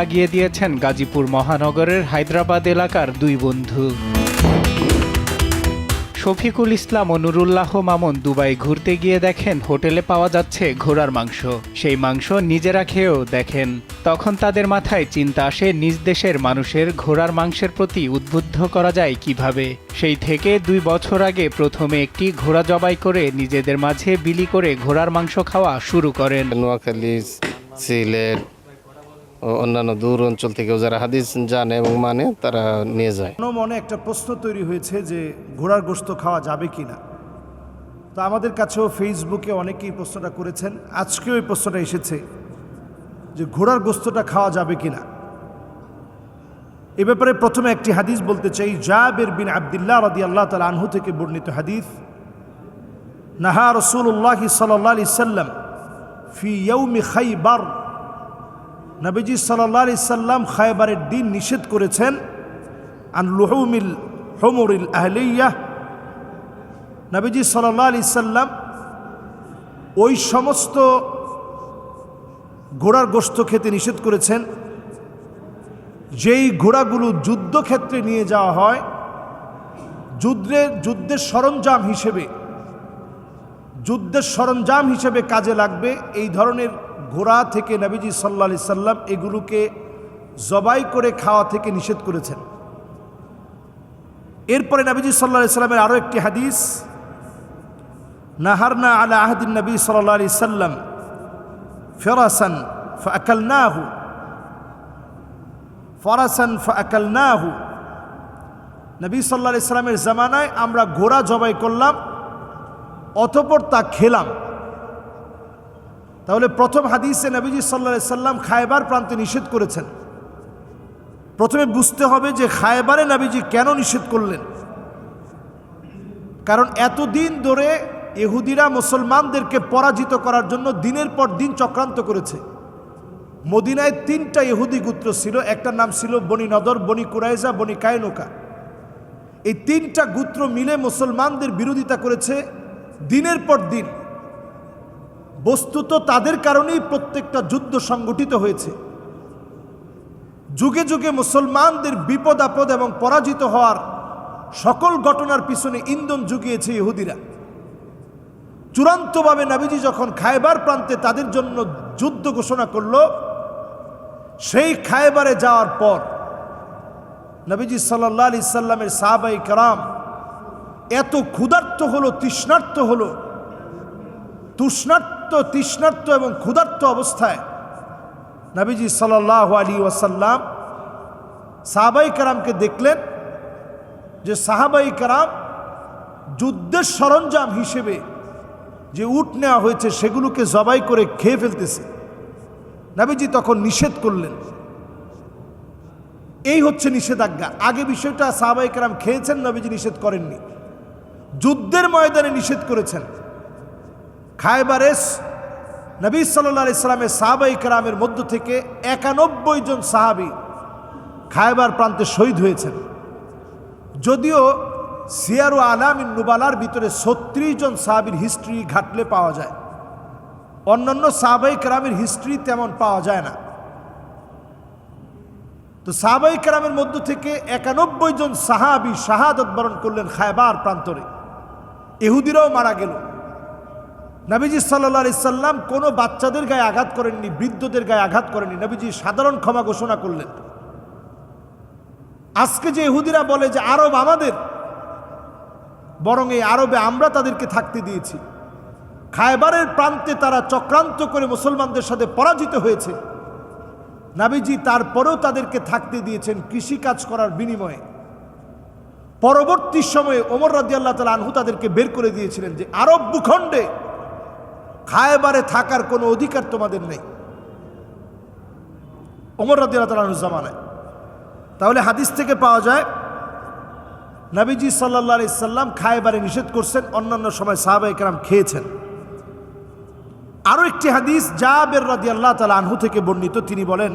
লাগিয়ে দিয়েছেন গাজীপুর মহানগরের হায়দ্রাবাদ এলাকার দুই বন্ধু। শফিকুল ইসলাম ও নুরুল্লাহ মামুন দুবাই ঘুরতে গিয়ে দেখেন হোটেলে পাওয়া যাচ্ছে ঘোড়ার মাংস। সেই মাংস নিজেরা খেয়েও দেখেন। তখন তাদের মাথায় চিন্তা আসে নিজ দেশের মানুষের ঘোড়ার মাংসের প্রতি উদ্বুদ্ধ করা যায় কীভাবে। সেই থেকে দুই বছর আগে প্রথমে একটি ঘোড়া জবাই করে নিজেদের মাঝে বিলি করে ঘোড়ার মাংস খাওয়া শুরু করেন। নোয়াখালী, সিলেট অন্যান্য দূর অঞ্চল থেকেও যারা হাদিস জানে এবং মানে তারা নিয়ে যায়। মনে একটা প্রশ্ন তৈরি হয়েছে যে, ঘোড়ার গোস্ত খাওয়া যাবে কি না তো আমাদের কাছেও ফেসবুকে অনেকেই প্রশ্নটা করেছেন। আজকেও এই প্রশ্নটা এসেছে যে, ঘোড়ার গোস্তটা খাওয়া যাবে কি না এ ব্যাপারে প্রথমে একটি হাদিস বলতে চাই। জাবের বিন আবদুল্লাহ রদি আল্লাহ তালা আনহু থেকে বর্ণিত হাদিস, নাহা রসুল্লাহ সাল্লাহ সাল্লাম ফি ইয়ৌমি খাইবার নবীজি সাল্লাহ আলি সাল্লাম খায়বারের দিন নিষেধ করেছেন, আন লুহুমিল হমুরিল আহলিয়া। নবীজি সাল্লাহ আলি সাল্লাম ওই সমস্ত ঘোড়ার গোস্ত খেতে নিষেধ করেছেন। যেই ঘোড়াগুলো যুদ্ধক্ষেত্রে নিয়ে যাওয়া হয় যুদ্ধের যুদ্ধের সরঞ্জাম হিসেবে, যুদ্ধের সরঞ্জাম হিসেবে কাজে লাগবে, এই ধরনের ঘোড়া থেকে নবীজি সাল্লা সাল্লাম এগুলোকে জবাই করে খাওয়া থেকে নিষেধ করেছেন। এরপরে নবীজি সাল্লা সাল্লামের আরও একটি হাদিস, নাহারনা আলা আহদিন নবী সাল্লা আলি সাল্লাম ফেরাসান ফাকালনাহু ফরাসান ফাকালনাহু নবী সাল্লা সাল্লামের জামানায় আমরা ঘোড়া জবাই করলাম, অতপর তা খেলাম। তাহলে প্রথম হাদিসে নবীজি সাল্লা সাল্লাম খায়বার প্রান্তে নিষেধ করেছেন। প্রথমে বুঝতে হবে যে খায়বারে নাবিজি কেন নিষেধ করলেন। কারণ এতদিন ধরে ইহুদিরা মুসলমানদেরকে পরাজিত করার জন্য দিনের পর দিন চক্রান্ত করেছে। মদিনায় তিনটা ইহুদি গোত্র ছিল, একটার নাম ছিল বনি নদর, বনি কুরাইজা বনি কায়নুকা। এই তিনটা গোত্র মিলে মুসলমানদের বিরোধিতা করেছে দিনের পর দিন। বস্তুত তাদের কারণেই প্রত্যেকটা যুদ্ধ সংগঠিত হয়েছে। যুগে যুগে মুসলমানদের বিপদ আপদ এবং পরাজিত হওয়ার সকল ঘটনার পিছনে ইন্ধন জুগিয়েছে ইহুদিরা। চূড়ান্তভাবে নাবিজি যখন খায়বার প্রান্তে তাদের জন্য যুদ্ধ ঘোষণা করল, সেই খায়বারে যাওয়ার পর নবীজি সাল্লাহ আলি সাল্লামের সাহাবাই কারাম এত ক্ষুধার্ত হলো, তৃষ্ণার্ত হলো, তুষ্ণার্ত তৃষ্ণার্ত এবং ক্ষুধার্ত অবস্থায় নবীজি সাল্লাহ আলী ওয়াসাল্লাম সাহাবাই কারামকে দেখলেন যে সাহাবাই কারাম যুদ্ধের সরঞ্জাম হিসেবে যে উট নেওয়া হয়েছে সেগুলোকে জবাই করে খেয়ে ফেলতেছে। নাবিজি তখন নিষেধ করলেন। এই হচ্ছে নিষেধাজ্ঞা। আগে বিষয়টা সাহাবাই কারাম খেয়েছেন, নবীজি নিষেধ করেননি। যুদ্ধের ময়দানে নিষেধ করেছেন। খায়বারেস নবী সাল্লা ইসলামের সাহাবাই কারামের মধ্য থেকে একানব্বই জন সাহাবি খায়বার প্রান্তে শহীদ হয়েছেন। যদিও সিয়ারু আলামিন নুবালার ভিতরে ছত্রিশ জন সাহাবির হিস্ট্রি ঘাটলে পাওয়া যায়। অন্যান্য সাহাবাই কারামের হিস্ট্রি তেমন পাওয়া যায় না। তো সাহাবাই কারামের মধ্য থেকে একানব্বই জন সাহাবি শাহাদত বরণ করলেন খায়বার প্রান্তরে। এহুদিরাও মারা গেল। নবীজি সাল্লা সাল্লাম কোনো বাচ্চাদের গায়ে আঘাত করেননি, বৃদ্ধদের গায়ে আঘাত করেননি। নবীজি সাধারণ ক্ষমা ঘোষণা করলেন। আজকে যে ইহুদিরা বলে যে আরব আমাদের, বরং এই আরবে আমরা তাদেরকে থাকতে দিয়েছি। খায়বারের প্রান্তে তারা চক্রান্ত করে মুসলমানদের সাথে পরাজিত হয়েছে। নাবিজি তারপরেও তাদেরকে থাকতে দিয়েছেন কৃষি কাজ করার বিনিময়ে। পরবর্তী সময়ে ওমর রাজি আল্লাহ তালা আনহু তাদেরকে বের করে দিয়েছিলেন যে আরব ভূখণ্ডে খায়বারে থাকার কোনো অধিকার তোমাদের নেই। ওমর রদিয়ালানুজ্জামানায় তাহলে হাদিস থেকে পাওয়া যায়, নাবিজি সাল্লা সাল্লাম খায়বারে নিষেধ করছেন, অন্যান্য সময় সাহাবা খেয়েছেন। আরও একটি হাদিস জাবের রাদি আল্লাহ তালা আনহু থেকে বর্ণিত, তিনি বলেন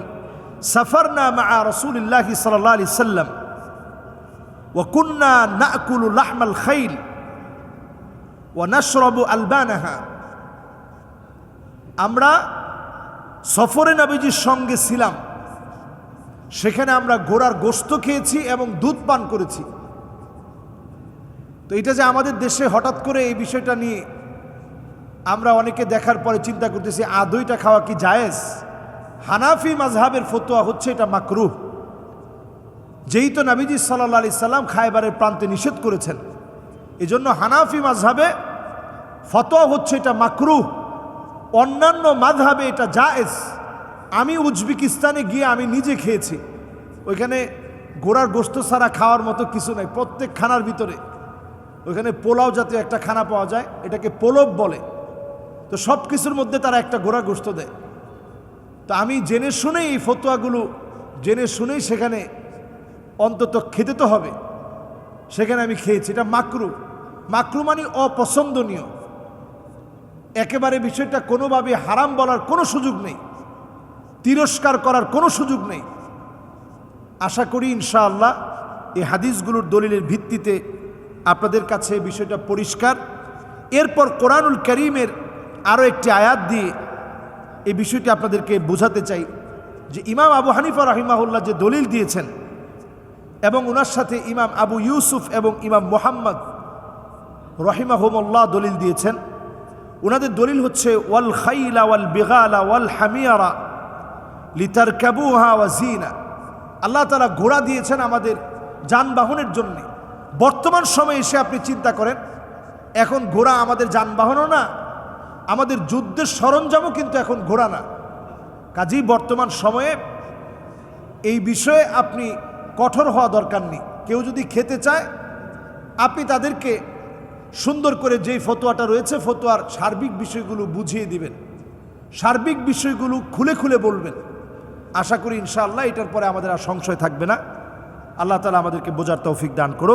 সফর মা রসুলিল্লাহ সাল্লা আলি সাল্লাম না নাকুল লাহমাল খাইল ও নশরবু আলবানাহা। আমরা সফরে নবীজির সঙ্গে ছিলাম। সেখানে আমরা ঘোড়ার গোস্ত খেয়েছি এবং দুধ পান করেছি। তো এটা যে আমাদের দেশে হঠাৎ করে এই বিষয়টা নিয়ে আমরা অনেকে দেখার পরে চিন্তা করতেছি আদইটা খাওয়া কি জায়েজ? হানাফি মাজহাবের ফতোয়া হচ্ছে এটা মাকরুহ। যেই তো নাবিজি সাল্লা আলি সাল্লাম খায়বারের প্রান্তে নিষেধ করেছেন। এজন্য হানাফি মাজহাবে ফতোয়া হচ্ছে এটা মাকরুহ। অন্যান্য মাঝহাবে এটা জায়েজ। আমি উজবেকিস্তানে গিয়ে আমি নিজে খেয়েছি। ওইখানে গোড়ার গোস্ত ছাড়া খাওয়ার মতো কিছু নাই, প্রত্যেক খানার ভিতরে। ওইখানে পোলাও জাতীয় একটা খানা পাওয়া যায়, এটাকে পোলব বলে। তো সব কিছুর মধ্যে তারা একটা গোড়া গোস্ত দেয়। তো আমি জেনে শুনেই এই ফতোয়াগুলো, জেনে শুনেই সেখানে অন্তত খেতে তো হবে। সেখানে আমি খেয়েছি, এটা মাকরু। মাকরু মানে অপছন্দনীয়। একেবারে বিষয়টা কোনোভাবে হারাম বলার কোনো সুযোগ নেই, তিরস্কার করার কোনো সুযোগ নেই। আশা করি ইনশাআল্লাহ এই হাদিসগুলোর দলিলের ভিত্তিতে আপনাদের কাছে বিষয়টা পরিষ্কার। এরপর কোরআনুল করিমের আরও একটি আয়াত দিয়ে এই বিষয়টি আপনাদেরকে বোঝাতে চাই যে ইমাম আবু হানিফা রাহিমাহুল্লাহ যে দলিল দিয়েছেন এবং ওনার সাথে ইমাম আবু ইউসুফ এবং ইমাম মোহাম্মদ রহিমাহুমল্লাহ দলিল দিয়েছেন ওনাদের দলিল হচ্ছে, ওয়াল খাইলা ওয়াল বেগালা ওয়াল হামিয়ারা লিতার ক্যাবুহা ওয়া জিনা আল্লাহ তালা ঘোড়া দিয়েছেন আমাদের যানবাহনের জন্য। বর্তমান সময়ে এসে আপনি চিন্তা করেন, এখন ঘোড়া আমাদের যানবাহনও না, আমাদের যুদ্ধের সরঞ্জামও কিন্তু এখন ঘোড়া না। কাজেই বর্তমান সময়ে এই বিষয়ে আপনি কঠোর হওয়া দরকার নেই। কেউ যদি খেতে চায়, আপনি তাদেরকে সুন্দর করে যেই ফতোয়াটা রয়েছে, ফতোয়ার সার্বিক বিষয়গুলো বুঝিয়ে দিবেন। সার্বিক বিষয়গুলো খুলে খুলে বলবেন। আশা করি ইনশাআল্লাহ এটার পরে আমাদের আর সংশয় থাকবে না। আল্লাহ তালা আমাদেরকে বোঝার তৌফিক দান করুক।